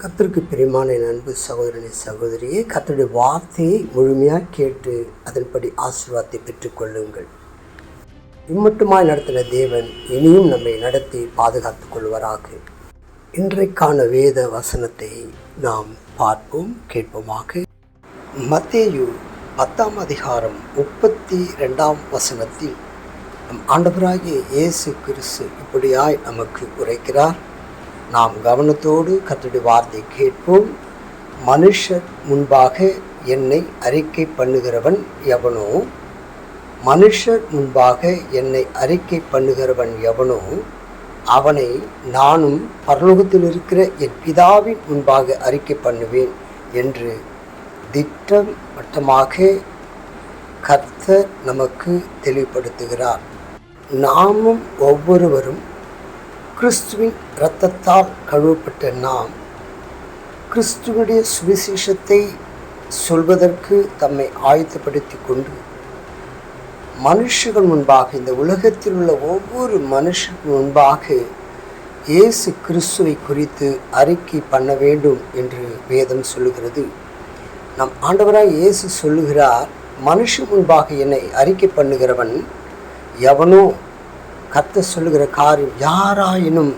கத்திற்கு பிரியமான என் அன்பு சகோதரனை சகோதரியே கத்தருடைய வார்த்தையை முழுமையாக கேட்டு அதன்படி ஆசீர்வாதத்தை பெற்றுக்கொள்ளுங்கள் இம்மட்டுமாய் நடத்தின தேவன் இனியும் நம்மை நடத்தி பாதுகாத்துக் கொள்வராக. இன்றைக்கான வேத வசனத்தை நாம் பார்ப்போம் கேட்போமாக. மத்தேயு பத்தாம் அதிகாரம் முப்பத்தி ரெண்டாம் வசனத்தில் நம் ஆண்டவராகிய இயேசு கிறிஸ்து இப்படியாய் நமக்கு உரைக்கிறார். நாம் கவனத்தோடு கத்தடி வார்த்தை கேட்போம். மனுஷர் முன்பாக என்னை அறிக்கை பண்ணுகிறவன் எவனோ? மனுஷர் முன்பாக என்னை அறிக்கை பண்ணுகிறவன் எவனோ? அவனை நானும் பரலோகத்தில் இருக்கிற என் பிதாவின் முன்பாக அறிக்கை பண்ணுவேன் என்று திட்டம் வட்டமாக கர்த்தர் நமக்கு தெளிவுபடுத்துகிறார். நாமும் ஒவ்வொருவரும் கிறிஸ்துவின் இரத்தத்தால் கழுவப்பட்ட நாம் கிறிஸ்துவனுடைய சுவிசேஷத்தை சொல்வதற்கு தம்மை ஆயத்தப்படுத்தி கொண்டு மனுஷர்கள் முன்பாக இந்த உலகத்தில் உள்ள ஒவ்வொரு மனுஷன் முன்பாக இயேசு கிறிஸ்துவை குறித்து அறிக்கை பண்ண வேண்டும் என்று வேதம் சொல்லுகிறது. நம் ஆண்டவராய் இயேசு சொல்லுகிறார் மனுஷன் முன்பாக என்னை அறிக்கை பண்ணுகிறவன் எவனோ கத்த சொல்லுகிற காரியம் யாராயினும்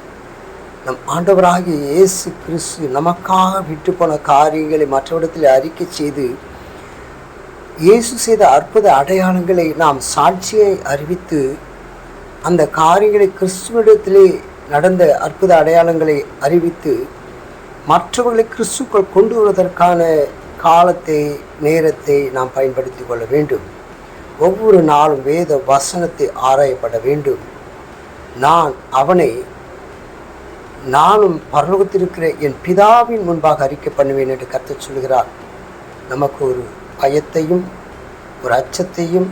நம் ஆண்டவராகிய இயேசு கிறிஸ்து நமக்காக விட்டு போன காரியங்களை மற்றவிடத்தில் அறிக்கை செய்து இயேசு செய்த அற்புத அடையாளங்களை நாம் சாட்சியை அறிவித்து அந்த காரியங்களை கிறிஸ்துவனிடத்திலே நடந்த அற்புத அடையாளங்களை அறிவித்து மற்றவர்களை கிறிஸ்துக்கள் கொண்டு வருவதற்கான காலத்தை நேரத்தை நாம் பயன்படுத்தி கொள்ள வேண்டும். ஒவ்வொரு நாளும் வேத வசனத்தை ஆராயப்பட வேண்டும். நான் அவனை நானும் பரலோகத்திருக்கிற என் பிதாவின் முன்பாக அறிக்கை பண்ணுவேன் என்று கருத்து சொல்கிறார் நமக்கு ஒரு பயத்தையும் ஒரு அச்சத்தையும்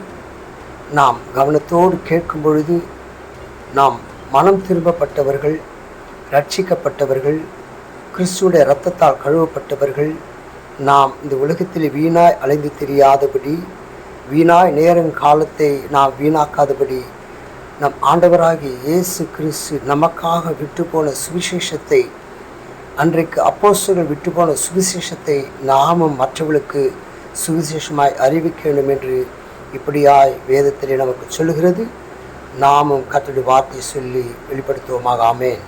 நாம் கவனத்தோடு கேட்கும் பொழுது நாம் மனம் திரும்பப்பட்டவர்கள் ரட்சிக்கப்பட்டவர்கள் கிறிஸ்துடைய இரத்தத்தால் கழுவப்பட்டவர்கள் நாம் இந்த உலகத்தில் வீணாய் அலைந்து தெரியாதபடி வீணாய் நேரங்காலத்தை நாம் வீணாக்காதபடி நம் ஆண்டவராகிய இயேசு கிறிஸ்து நமக்காக விட்டு போன சுவிசேஷத்தை அன்றைக்கு அப்போஸ்தர்கள் விட்டு போன சுவிசேஷத்தை நாமும் மற்றவர்களுக்கு சுவிசேஷமாய் அறிவிக்க வேண்டும் என்று இப்படியாய் வேதத்திலே நமக்கு சொல்லுகிறது. நாமும் கத்தடி வார்த்தை சொல்லி வெளிப்படுத்துவோமாக. ஆமேன்.